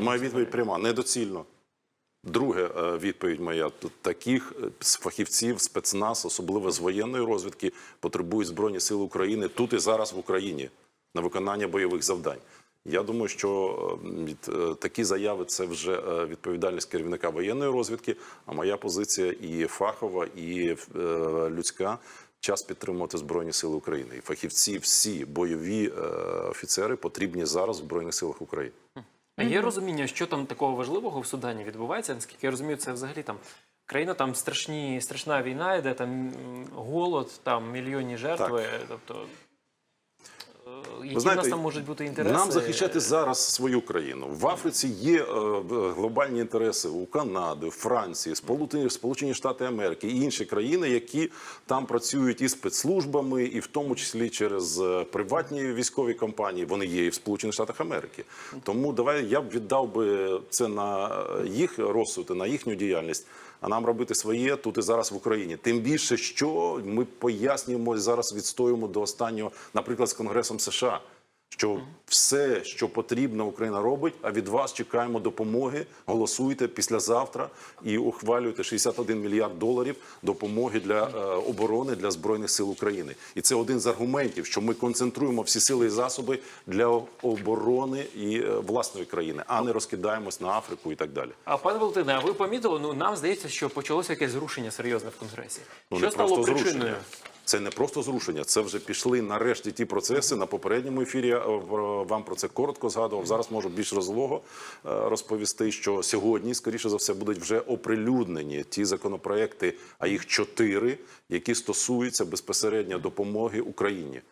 Моя відповідь пряма, недоцільно. Друге е, відповідь моя таких е, фахівців, спецназ, особливо з воєнної розвідки, потребують збройні сили України тут і зараз в Україні на виконання бойових завдань. Я думаю, що е, такі заяви це вже відповідальність керівника воєнної розвідки. А моя позиція і фахова, і людська час підтримувати збройні сили України. І фахівці, всі бойові офіцери потрібні зараз в збройних силах України. А є розуміння, що там такого важливого в Судані відбувається? Наскільки я розумію, це взагалі там країна, там страшні, страшна війна, йде там голод, там мільйонні жертви. Тобто, е, які в нас там можуть бути інтереси? Нам захищати зараз свою країну. В Африці є е, глобальні інтереси у Канади, Франції, Сполучені, Штати Америки і інші країни, які там працюють і спецслужбами, і в тому числі через е, приватні військові компанії. Вони є і в Сполучених Штатах Америки. Тому давай я б віддав би це на е, їх розсуд, на їхню діяльність. А нам робити своє тут і зараз в Україні. Тим більше, що ми пояснюємо зараз відстоюємо до останнього, наприклад, з Конгресом США. Що все, що потрібно, Україна робить. А від вас чекаємо допомоги. Голосуйте післязавтра і ухвалюйте 61 мільярд доларів допомоги для е, оборони для збройних сил України. І це один з аргументів, що ми концентруємо всі сили і засоби для оборони і е, власної країни, а не розкидаємось на Африку і так далі. А пане Валентине, а ви помітили? Ну нам здається, що почалося якесь зрушення серйозне в конгресі. Ну, що стало причиною? зрушення. Це не просто зрушення, це вже пішли нарешті ті процеси. На попередньому ефірі я е, вам про це коротко згадував. Зараз можу більш розлого е, розповісти, що сьогодні, скоріше за все, будуть вже оприлюднені ті законопроекти, а їх чотири, які стосуються безпосередньо допомоги Україні.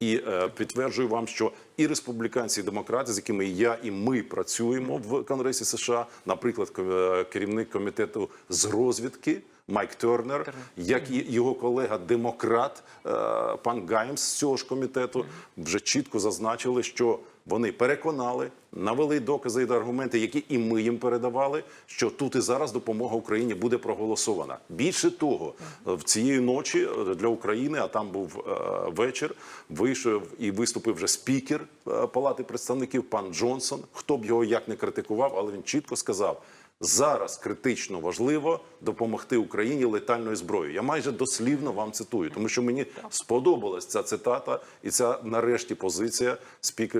І е, підтверджую вам, що і республіканці, і демократи, з якими я і ми працюємо в Конгресі США, наприклад, е, керівник комітету з розвідки Майк Тернер, як і його колега демократ е, пан Гаймс з цього ж комітету, вже чітко зазначили, що вони переконали, навели докази і аргументи, які і ми їм передавали, що тут і зараз допомога Україні буде проголосована. Більше того, в цієї ночі е, для України, а там був е, вечір, вийшов і виступив вже спікер е, Палати представників пан Джонсон. Хто б його як не критикував, але він чітко сказав. Зараз критично важливо допомогти Україні летальною зброєю. Я майже дослівно вам цитую, тому що мені сподобалась ця цитата і ця нарешті позиція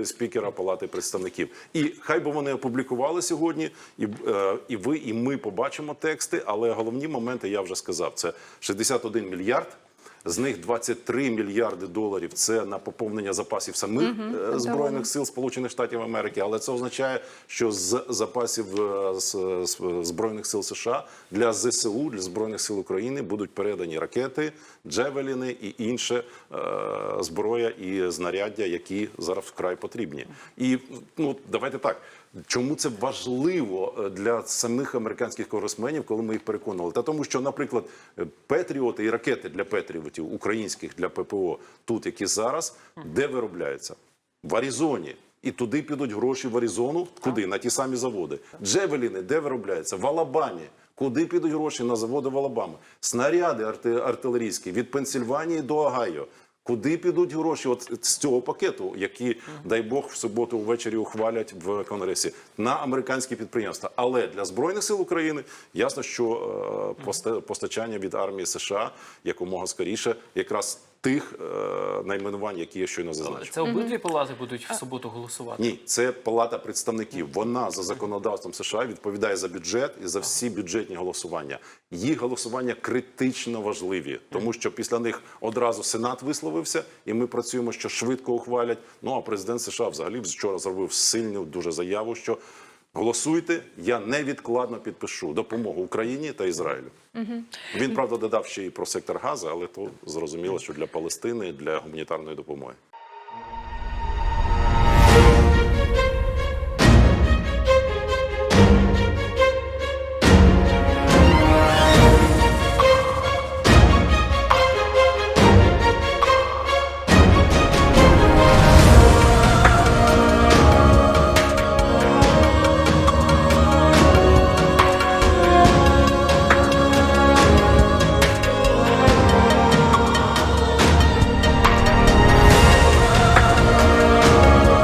спікера, Палати представників. І хай би вони опублікували сьогодні, і, е, і ви, і ми побачимо тексти. Але головні моменти я вже сказав: це 61 мільярд. З них 23 мільярди доларів це на поповнення запасів самих е, збройних сил Сполучених Штатів Америки. Але це означає, що з запасів е, збройних сил США для ЗСУ для збройних сил України будуть передані ракети, джевеліни і інше е, зброя і знаряддя, які зараз вкрай потрібні. І ну давайте так. Чому це важливо е, для самих американських конгресменів, коли ми їх переконували? Та тому, що, наприклад, е, Петріоти і ракети для Петріотів, українських для ППО, тут які зараз, де виробляються? В Аризоні. І туди підуть гроші в Аризону. Куди? На ті самі заводи. Джевеліни, де виробляються? В Алабамі. Куди підуть гроші на заводи в Алабамі? Снаряди арти- артилерійські від Пенсільванії до Огайо. Куди підуть гроші от з цього пакету, які, дай Бог, в суботу ввечері ухвалять в Конгресі на американські підприємства? Але для збройних сил України ясно, що е, постачання від армії США якомога скоріше, якраз тих е, найменувань, які я щойно зазначив. Це обидві палати будуть в суботу голосувати. Ні, це палата представників. Вона за законодавством США відповідає за бюджет і за всі бюджетні голосування. Їх голосування критично важливі, тому що після них одразу Сенат висловився, і ми працюємо, що швидко ухвалять. Ну а президент США взагалі вчора зробив сильну дуже заяву, що голосуйте, я невідкладно підпишу допомогу Україні та Ізраїлю. Він правда додав ще і про сектор Газу, але то зрозуміло, що для Палестини для гуманітарної допомоги.